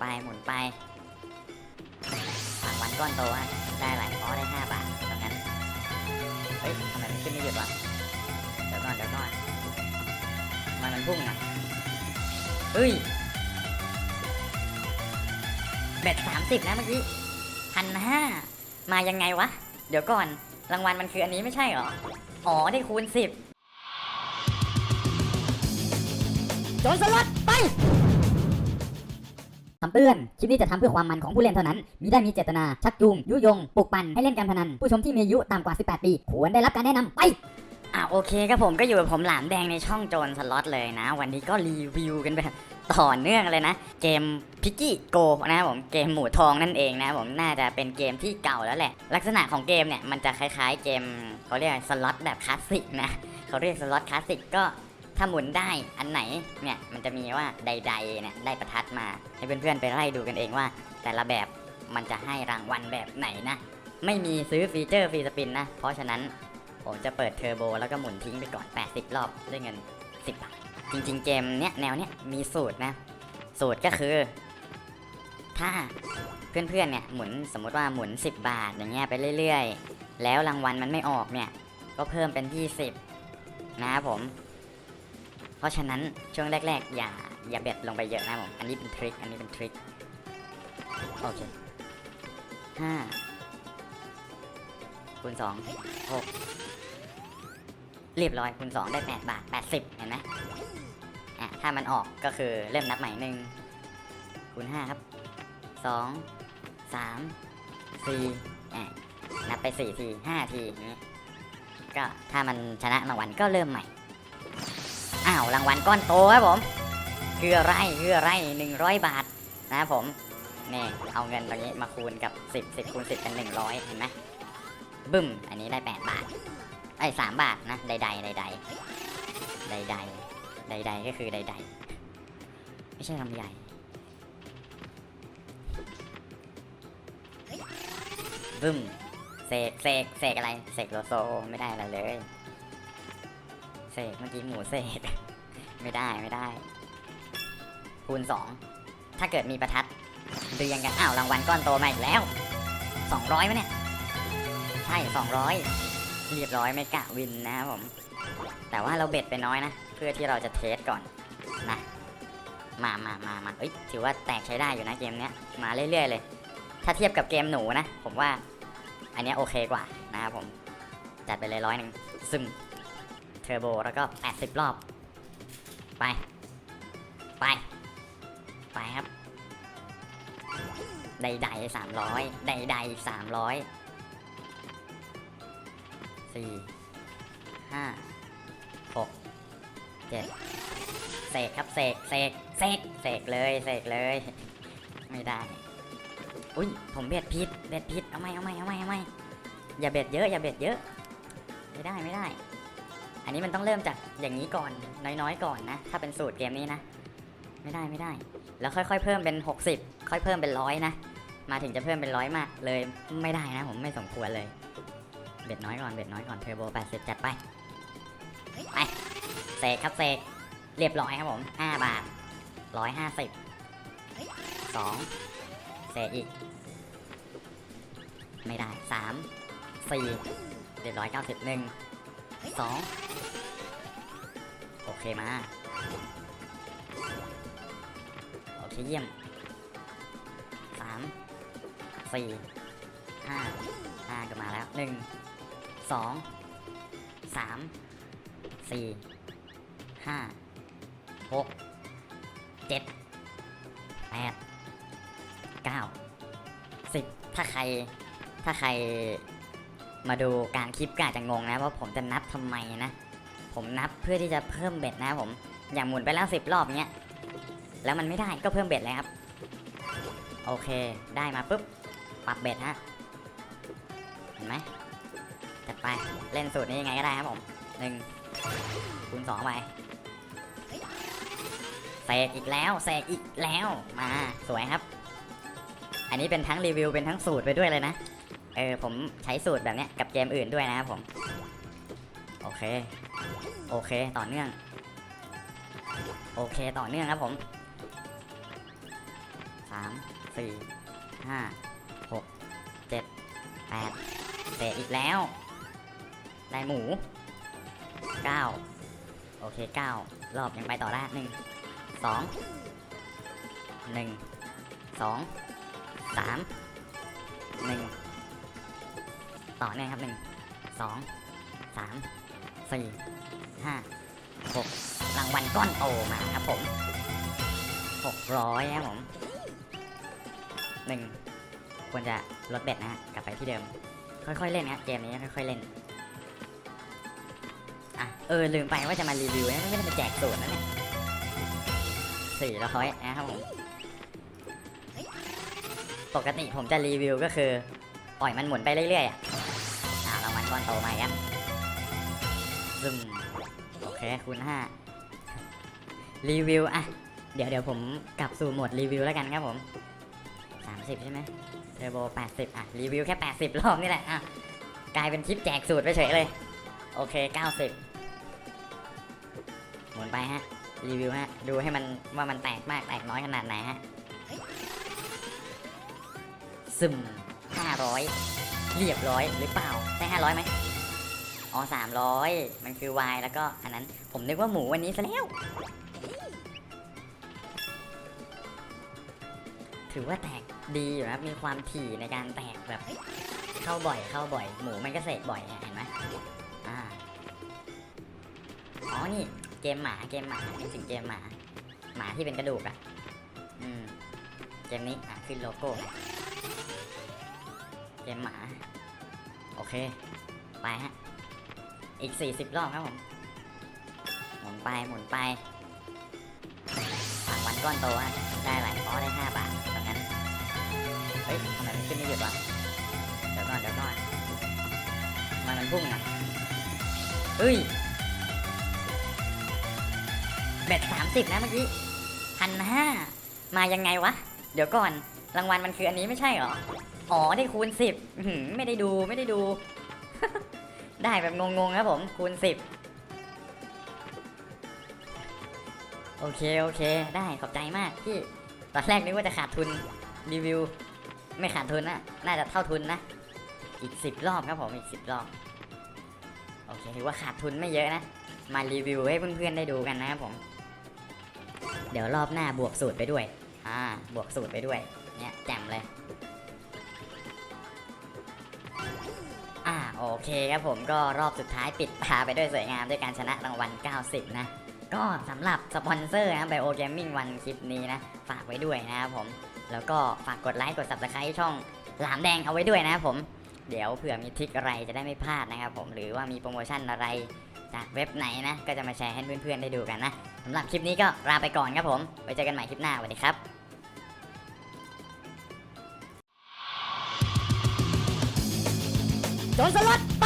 ไปหมุนไปรางวัลก้อนโตฮะได้หลายอ๋อได้ห้าบาทดังนั้นเฮ้ยทำไมมันขึ้นไม่หยุดวะเดี๋ยวก่อนเดี๋ยวก่อนทำไมมันพุ่งอะเฮ้ยเบ็ดสามสิบนะเมื่อกี้พันห้ามายังไงวะ เดี๋ยวก่อน รางวัลมันคืออันนี้ไม่ใช่เหรอ อ๋อ ได้คูณสิบโจนสลัดไป คำเตือน คลิปนี้จะทำเพื่อความมันของผู้เล่นเท่านั้นมิได้มีเจตนา ชักจูง ยุยง ปลุกปั่นให้เล่นการพนัน ผู้ชมที่มีอายุต่ำกว่า 18 ปี ควรได้รับการแนะนำไปอ่าโอเคครับผมก็อยู่กับผมหลามแดงในช่องโจนสล็อตเลยนะ วันนี้ก็รีวิวกันแบบต่อเนื่องเลยนะ เกมพิกกี้โกนะครับผมเกมหมูทองนั่นเองนะผมน่าจะเป็นเกมที่เก่าแล้วแหละ ลักษณะของเกมเนี่ยมันจะคล้ายๆเกมเขาเรียกสล็อตแบบคลาสสิกนะเขาเรียกสล็อตคลาสสิกก็ ถ้าหมุนได้อันไหนเนี่ยมันจะมีว่าใดๆเนี่ยได้ประทัดมา ให้เพื่อนๆไปไล่ดูกันเองว่า แต่ละแบบมันจะให้รางวัลแบบไหนนะ ไม่มีซื้อฟีเจอร์ฟรีสปินนะ เพราะฉะนั้นผมจะเปิดเทอร์โบแล้วก็หมุนทิ้งไปก่อน 80 รอบด้วยเงิน 10 บาท จริงๆ เกมเนี้ยแนวเนี้ยมีสูตรนะ สูตรก็คือ ถ้าเพื่อนๆเนี่ยหมุนสมมติว่าหมุน 10 บาทอย่างเงี้ยไปเรื่อยๆ แล้วรางวัลมันไม่ออกเนี่ยก็เพิ่มเป็น 20 นะครับผม เพราะฉะนั้นช่วงแรกๆ อย่าอย่าเบ็ดลงไปเยอะนะผม อันนี้เป็นทริค อันนี้เป็นทริค โอเคห้าคูณสองหกเรียบร้อยคูณ2ได้8บาท80เห็นไหมอะถ้ามันออกก็คือเริ่มนับใหม่หนึ่งคูณ5ครับ2 3 4อะนับไป4ที5ทีอย่างนี้ก็ถ้ามันชนะรางวัลก็เริ่มใหม่ อ้าวรางวัลก้อนโตครับผมคืออะไรคืออะไร100บาทนะครับผมนี่เอาเงินตรงนี้มาคูณกับ10 10คูณ10เป็น100เห็นไหมบึ้ม อันนี้ได้8บาทไอ้สามบาทนะใดๆใดๆใดๆใดๆใดๆก็คือใดๆไม่ใช่ลำใหญ่บึ้มเสกเสกเสกอะไรเสกโลโซไม่ได้อะไรเลย เสกเมื่อกี้หมูเสก ไม่ได้ไม่ได้ คูณสองถ้าเกิดมีประทัดเรียงกันอ้าวรางวัลก้อนโตมาอีกแล้วสองร้อยไหมเนี่ย ใช่สองร้อยเรียบร้อยไม่กะวินนะครับผม แต่ว่าเราเบ็ดไปน้อยนะ เพื่อที่เราจะเทสก่อนนะมามามามาเอ้ย ถือว่าแตกใช้ได้อยู่นะเกมเนี้ย มาเรื่อยๆเลย ถ้าเทียบกับเกมหนูนะ ผมว่า อันนี้โอเคกว่านะครับผม จัดไปเลยร้อยหนึ่งซึม ทอร์โบแล้วก็ 80 รอบ ไป ไป ไปครับ ใดๆสามร้อยใดๆสามร้อยสี่ห้าหกเจ็ดเสกครับ เสกเสกเสกเสกเลยเสกเลย ไม่ได้ อุ้ยผมเบ็ดผิดเบ็ดผิดเอาไม่เอาไม่เอาไม่เอาไม่อย่าเบ็ดเยอะ อย่าเบ็ดเยอะ ไม่ได้ไม่ได้ อันนี้มันต้องเริ่มจากอย่างนี้ก่อนน้อยๆ ก่อนนะ ถ้าเป็นสูตรเกมนี้นะ ไม่ได้ไม่ได้ แล้วค่อยๆเพิ่มเป็น 60 ค่อยเพิ่มเป็นร้อยนะ มาถึงจะเพิ่มเป็นร้อยมากเลยไม่ได้นะ ผมไม่สมควรเลย เบ็ดน้อยก่อนเบ็ดน้อยก่อนเทอร์โบ80 จัดไปไปเสกครับเสกเรียบร้อยครับผม 5 บาท 150 2เสกอีก ไม่ได้ 3 4เรียบร้อย91 2โอ เคมาโอเคเยี่ยม3 4 5 5ก็มาแล้ว1สองสามสี่ห้าหกเจ็ดแปดเก้าสิบถ้าใครถ้าใครมาดูการคลิปก็อาจจะงงนะว่าผมจะนับทำไมนะ ผมนับเพื่อที่จะเพิ่มเบ็ดนะผม อย่างหมุนไปแล้วสิบรอบเนี้ย แล้วมันไม่ได้ก็เพิ่มเบ็ดเลยครับ โอเค ได้มาปุ๊บ ปรับเบ็ดฮะ เห็นไหมจัดไป เล่นสูตรนี้ยังไงก็ได้ครับผมหนึ่งคูณสองไปเสกอีกแล้วเสกอีกแล้ว มา สวยครับ อันนี้เป็นทั้งรีวิวเป็นทั้งสูตรไปด้วยเลยนะ เออผมใช้สูตรแบบเนี้ยกับเกมอื่นด้วยนะครับผม โอเค โอเคต่อเนื่อง โอเคต่อเนื่องครับผมสามสี่ห้าหกเจ็ดแปดเตะอีกแล้ว ได้หมูเก้าโอเคเก้ารอบยังไปต่อได้หนึ่งสองหนึ่งสองสามหนึ่งต่อเนื่องครับหนึ่งสองสาม สี่ห้าหกรางวัลก้อนโตมาครับผมหกร้อยครับผมหนึ่งควรจะลดเบ็ดนะฮะกลับไปที่เดิม ค่อยๆเล่นนะเกมนี้ค่อย ๆเล่นอะเออลืมไปว่าจะมารีวิวนะไม่ได้มาแจกสูตรนะเนี่ยสี่ร้อยนะครับผมปกติผมจะรีวิวก็คือ ปล่อยมันหมุนไปเรื่อยๆอะอ่ารางวัลก้อนโตมาครับ เคคูณห้ารีวิวอะ เดี๋ยวเดี๋ยวผมกลับสู่โหมดรีวิวแล้วกันครับผม 30 ใช่ไหมเทอร์โบ 80 อะ รีวิวแค่ 80 รอบนี่แหละอะกลายเป็นคลิปแจกสูตรไปเฉยเลย โอเค 90 หมุนไปฮะ รีวิวฮะ ดูให้มันว่ามันแตกมากแตกน้อยขนาดไหนฮะซึม500 เรียบร้อยหรือเปล่าใช่500ไหม อ๋อ300มันคือ Y แล้วก็อันนั้นผมนึกว่าหมูวันนี้ซะแล้ว ถือว่าแตกดีอยู่นะครับมีความถี่ในการแตกแบบ เข้าบ่อยเข้าบ่อย หมูมันก็เสกบ่อยเห็นไหมอ่าอ๋อนี่เกมหมาเกมหมานึกถึงเกมหมา หมาที่เป็นกระดูกอะอืมเกมนี้อะขึ้นโลโก้เกมหมา โอเค ไปฮะ อีก 40 รอบครับผม หมุนไปหมุนไปรางวัลก้อนโตฮะได้อะไรอ๋อได้ 5 บาทตรงนั้น เฮ้ยทำไมมันขึ้นไม่หยุดวะ เดี๋ยวก่อนเดี๋ยวก่อนทำไมมันพุ่งอะเฮ้ยเบ็ดสามสิบนะเมื่อกี้พันห้ามายังไงวะ เดี๋ยวก่อน รางวัลมันคืออันนี้ไม่ใช่เหรอ อ๋อ ได้คูณสิบไม่ได้ดูไม่ได้ดู ได้แบบงงๆครับผมคูณสิบโอเคโอเค ได้ขอบใจมากพี่ตอนแรกนึกว่าจะขาดทุนรีวิว ไม่ขาดทุนนะน่าจะเท่าทุนนะ อีกสิบรอบครับผมอีกสิบรอบโอเคถือว่าขาดทุนไม่เยอะนะ มารีวิวให้เพื่อนๆได้ดูกันนะครับผม เดี๋ยวรอบหน้าบวกสูตรไปด้วย อ่า บวกสูตรไปด้วย เนี่ยแจ่มเลย เคครับผมก็รอบสุดท้ายปิดตาไปด้วยสวยงามด้วยการชนะรางวัล 90 นะ ก็สำหรับสปอนเซอร์นะ Bio Gaming วันคลิปนี้นะ ฝากไว้ด้วยนะครับผม แล้วก็ฝากกดไลค์กด subscribe ช่องหลามแดงเอาไว้ด้วยนะครับผม เดี๋ยวเผื่อมีทริคอะไรจะได้ไม่พลาดนะครับผมหรือว่ามีโปรโมชั่นอะไรจากเว็บไหนนะ ก็จะมาแชร์ให้เพื่อนๆได้ดูกันนะสำหรับคลิปนี้ก็ลาไปก่อนครับผมไว้เจอกันใหม่คลิปหน้าสวัสดีครับ โจนสลัดไป